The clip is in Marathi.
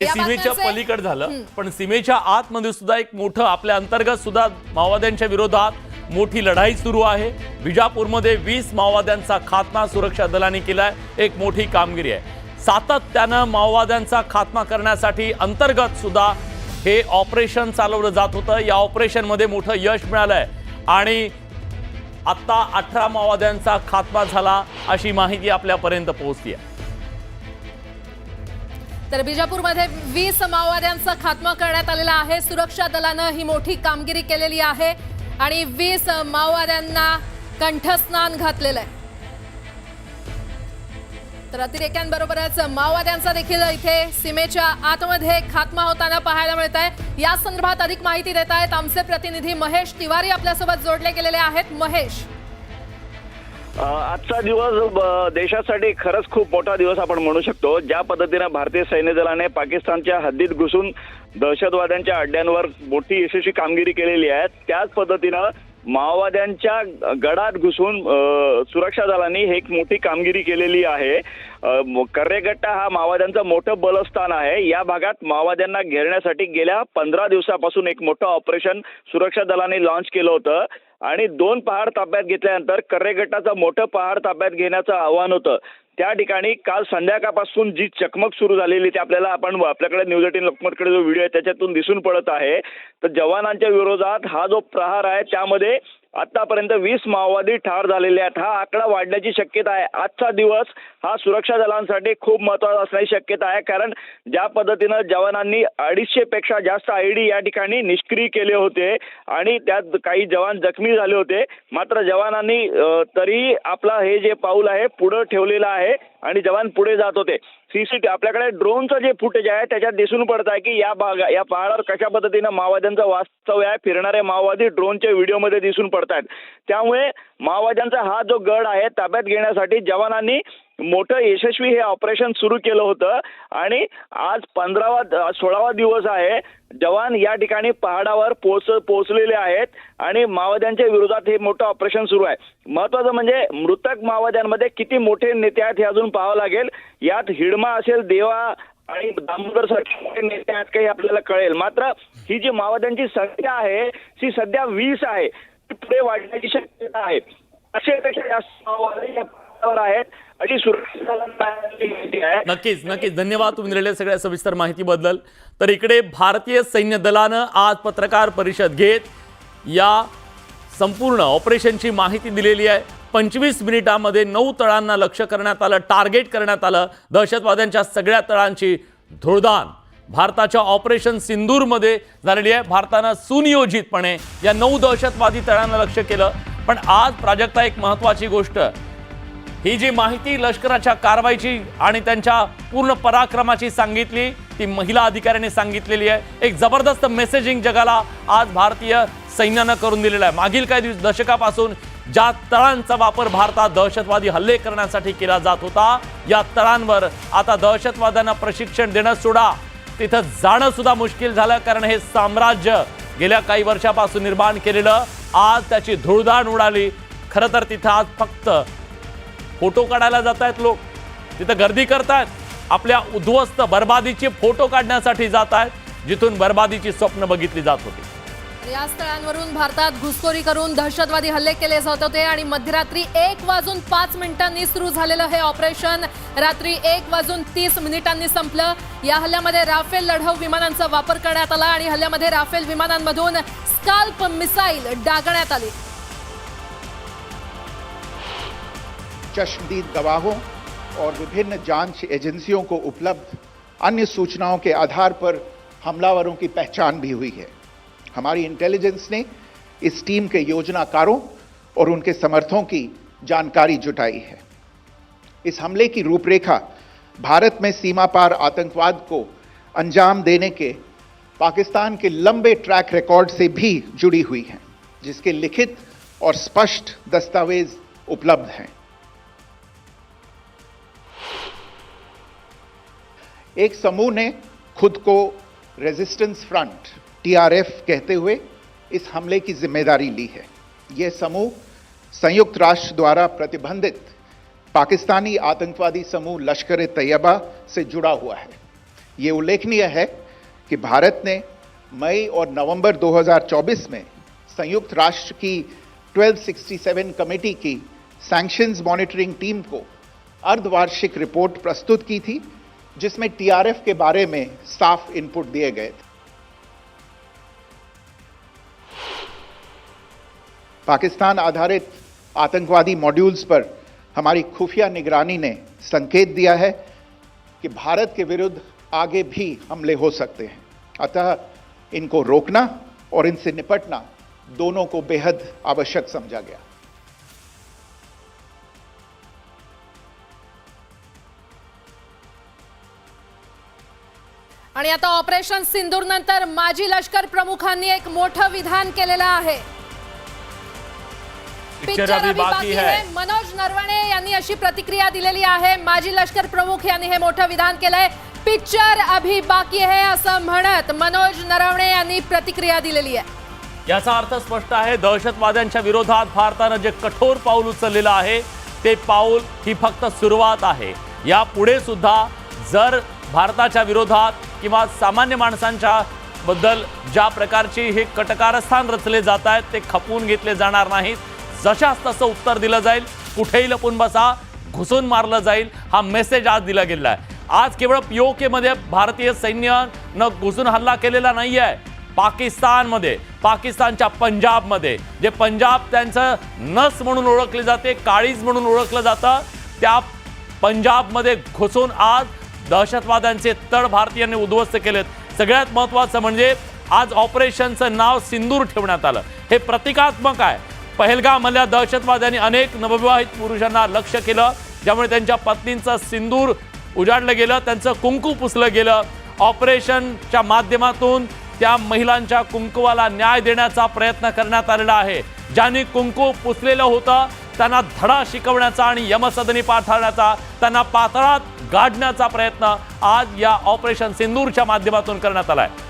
हे सीमेच्या पलीकडे झालं. पण सीमेच्या आतमध्ये सुद्धा एक मोठं आपल्या अंतर्गत सुद्धा माओवाद्यांच्या विरोधात मोठी लढाई सुरू आहे. बिजापूरमध्ये वीस माओवाद्यांचा खात्मा सुरक्षा दलाने केलाय. एक मोठी कामगिरी आहे. सातत्यानं माओवाद्यांचा खात्मा करण्यासाठी अंतर्गत सुद्धा हे ऑपरेशन चालवलं जात होतं. या ऑपरेशनमध्ये मोठं यश मिळालंय. आणि आता अठरा माओवाद्यांचा खात्मा झाला अशी माहिती आपल्यापर्यंत पोहोचली आहे तर बिजापूरमध्ये वीस माओवाद्यांचा खात्मा करण्यात आलेला आहे. सुरक्षा दलानं ही मोठी कामगिरी केलेली आहे आणि वीस माओवाद्यांना कंठस्नान घातलेलं आहे. तर अतिरेक्यांबरोबरच माओवाद्यांचा देखील इथे सीमेच्या आतमध्ये खात्मा होताना पाहायला मिळत आहे. या संदर्भात अधिक माहिती देत आहेत आमचे प्रतिनिधी महेश तिवारी आपल्यासोबत जोडले गेलेले आहेत. महेश. आजचा दिवस ब- देशासाठी खरंच खूप मोठा दिवस आपण म्हणू शकतो. ज्या पद्धतीनं भारतीय सैन्य दलाने पाकिस्तानच्या हद्दीत घुसून दहशतवाद्यांच्या अड्ड्यांवर मोठी यशस्वी कामगिरी केलेली आहे. त्याच पद्धतीनं माओवाद्यांच्या गडात घुसून सुरक्षा दलांनी हे एक मोठी कामगिरी केलेली आहे. कर्रेगट्टा हा माओवाद्यांचं मोठं बलस्थान आहे. या भागात माओवाद्यांना घेरण्यासाठी गेल्या पंधरा दिवसापासून एक मोठं ऑपरेशन सुरक्षा दलाने लॉन्च केलं होतं. आणि दोन पहाड ताब्यात घेतल्यानंतर कर्रेगट्टाचं मोठं पहाड ताब्यात घेण्याचं आव्हान होतं. त्या ठिकाणी काल संध्याकाळपासून जी चकमक सुरू झालेली ती आपल्याला आपण आपल्याकडे न्यूज एटीन लोकमतकडे जो व्हिडिओ आहे त्याच्यातून दिसून पडत आहे. तर जवानांच्या विरोधात हा जो प्रहार आहे त्यामध्ये आतापर्यंत वीस माओवादी ठार झालेले आहेत. हा आकडा वाढण्याची शक्यता आहे. आजचा दिवस हा सुरक्षा दलांसाठी खूप महत्त्वाचा असण्याची शक्यता आहे. कारण ज्या पद्धतीनं जवानांनी अडीचशे पेक्षा जास्त आयडी या ठिकाणी निष्क्रिय केले होते आणि त्यात काही जवान जखमी झाले होते. मात्र जवानांनी तरी आपला हे जे पाऊल आहे पुढं ठेवलेलं आहे आणि जवान पुढे जात होते. सीसीटीव्ही आपल्याकडे ड्रोनचं जे फुटेज आहे त्याच्यात दिसून पडत आहे की या भाग या पहाडावर कशा पद्धतीनं माओवाद्यांचा वास्तव्य आहे फिरणारे माओवादी ड्रोनच्या व्हिडिओमध्ये दिसून पडत आहेत त्यामुळे माओवाद्यांचा हा जो गड आहे ताब्यात घेण्यासाठी जवानांनी मोठं यशस्वी हे ऑपरेशन सुरू केलं होतं. आणि आज पंधरावा सोळावा दिवस आहे. जवान या ठिकाणी पहाडावर पोच पोहोचलेले आहेत. आणि माओवाद्यांच्या विरोधात हे मोठं ऑपरेशन सुरू आहे. महत्वाचं म्हणजे मृतक माओवाद्यांमध्ये किती मोठे नेते आहेत हे अजून पाहावं लागेल. यात हिडमा असेल देवा आणि दामोदर सारखे नेते आहेत काही आपल्याला कळेल. मात्र ही जी माओवाद्यांची संख्या आहे ती सध्या वीस आहे. ती पुढे वाढण्याची शक्यता आहे. असे पेक्षा जास्त माओवादी आहेत. अशी सुरक्षा नक्कीच नक्कीच. धन्यवाद तुम्ही दिलेल्या सगळ्या सविस्तर माहितीबद्दल. तर इकडे भारतीय सैन्य दलानं आज पत्रकार परिषद घेत या संपूर्ण ऑपरेशनची माहिती दिलेली आहे. पंचवीस मिनिटामध्ये नऊ तळांना लक्ष करण्यात आलं टार्गेट करण्यात आलं. दहशतवाद्यांच्या सगळ्या तळांची धुळदान. भारताच्या ऑपरेशन सिंदूरमध्ये झालेली आहे. भारतानं सुनियोजितपणे या नऊ दहशतवादी तळांना लक्ष केलं. पण आज प्राजक्ता एक महत्त्वाची गोष्ट ही जी माहिती लष्कराच्या कारवाईची आणि त्यांच्या पूर्ण पराक्रमाची सांगितली ती महिला अधिकाऱ्याने सांगितलेली आहे. एक जबरदस्त मेसेजिंग जगाला आज भारतीय सैन्यानं करून दिलेलं आहे. मागील काही दिवस दशकापासून ज्या तळांचा वापर भारतात दहशतवादी हल्ले करण्यासाठी केला जात होता या तळांवर आता दहशतवाद्यांना प्रशिक्षण देणं सोडा. तिथं जाणं सुद्धा मुश्किल झालं कारण हे साम्राज्य गेल्या काही वर्षापासून निर्माण केलेलं आज त्याची धुळधाण उडाली. खरं तर तिथं आज फक्त फोटो काढायला जात आहेत लोक. तिथं गर्दी करतायत. आपल्या उद्ध्वस्त बर्बादीचे फोटो काढण्यासाठी जात आहेत जिथून बर्बादीची स्वप्न बघितली जात होती. या स्थळांवरून भारतात घुसखोरी करून दहशतवादी हल्ले केले जात होते आणि मध्यरात्री एक वाजून पाच मिनिटांनी सुरू झालेलं हे ऑपरेशन रात्री एक वाजून तीस मिनिटांनी संपलं. या हल्ल्यामध्ये राफेल लढाऊ विमानांचा वापर करण्यात आला आणि हल्ल्यामध्ये राफेल विमानांमधून स्काल्प मिसाईल डागण्यात आली. चश्मदीद गवाहों और विभिन्न जाँच एजेंसियों को उपलब्ध अन्य सूचनाओं के आधार पर हमलावरों की पहचान भी हुई है। हमारी इंटेलिजेंस ने इस टीम के योजनाकारों और उनके समर्थों की जानकारी जुटाई है। इस हमले की रूपरेखा भारत में सीमा पार आतंकवाद को अंजाम देने के पाकिस्तान के लंबे ट्रैक रिकॉर्ड से भी जुड़ी हुई है, जिसके लिखित और स्पष्ट दस्तावेज़ उपलब्ध हैं। एक समूह ने खुद को रेजिस्टेंस फ्रंट टीआरएफ कहते हुए इस हमले की ज़िम्मेदारी ली है। यह समूह संयुक्त राष्ट्र द्वारा प्रतिबंधित पाकिस्तानी आतंकवादी समूह लश्कर तैयबा से जुड़ा हुआ है। ये उल्लेखनीय है कि भारत ने मई और नवंबर 2024 में संयुक्त राष्ट्र की 1267 कमेटी की सैंक्शंस मॉनिटरिंग टीम को अर्धवार्षिक रिपोर्ट प्रस्तुत की थी। जिसमें टीआरएफ के बारे में साफ़ इनपुट दिए गए थे। पाकिस्तान आधारित आतंकवादी मॉड्यूल्स पर हमारी खुफिया निगरानी ने संकेत दिया है कि भारत के विरुद्ध आगे भी हमले हो सकते हैं। अतः इनको रोकना और इनसे निपटना दोनों को बेहद आवश्यक समझा गया। आणि आता ऑपरेशन सिंदूर नंतर माजी लष्कर प्रमुखांनी एक मोठं विधान केलेलं आहे. पिक्चर अभी बाकी है. मनोज नरवणे यांनी अशी प्रतिक्रिया दिलेली आहे. माजी लष्कर प्रमुख यांनी हे मोठं विधान केलंय. पिक्चर अभी बाकी है असं म्हणत मनोज नरवणे यांनी प्रतिक्रिया दिलेली आहे. याचा अर्थ स्पष्ट आहे. दहशतवाद्यांच्या विरोधात भारतानं जे कठोर पाऊल उचललेलं आहे ते पाऊल ही फक्त सुरुवात आहे. यापुढे सुद्धा जर भारताच्या विरोधात किंवा सामान्य माणसांच्या बद्दल ज्या प्रकारची हे कटकारस्थान रचले जात आहेत ते खपवून घेतले जाणार नाहीत. जशास तसं उत्तर दिलं जाईल. कुठेही लपून बसा घुसून मारलं जाईल. हा मेसेज आज दिला गेला आहे. आज केवळ पीओकेमध्ये भारतीय सैन्यानं घुसून हल्ला केलेला नाही आहे पाकिस्तानमध्ये पाकिस्तानच्या पंजाबमध्ये जे पंजाब त्यांचं नस म्हणून ओळखले जाते काळीज म्हणून ओळखलं जातं त्या पंजाबमध्ये घुसून आज दहशतवाद्यांचे तळ भारतीयांनी उद्ध्वस्त केलेत. सगळ्यात महत्त्वाचं म्हणजे आज ऑपरेशनचं नाव सिंदूर ठेवण्यात आलं. हे प्रतिकात्मक आहे. पहलगाममधल्या दहशतवाद्यांनी अनेक नवविवाहित पुरुषांना लक्ष केलं ज्यामुळे त्यांच्या पत्नींचं सिंदूर उजाडलं गेलं त्यांचं कुंकू पुसलं गेलं. ऑपरेशनच्या माध्यमातून त्या महिलांच्या कुंकुवाला न्याय देण्याचा प्रयत्न करण्यात आलेला आहे. ज्यांनी कुंकू पुसलेलं होतं त्यांना धडा शिकवण्याचा आणि यमसदनी पाठवण्याचा त्यांना पातळात गाडण्याचा प्रयत्न आज या ऑपरेशन सिंदूरच्या माध्यमातून करण्यात आला आहे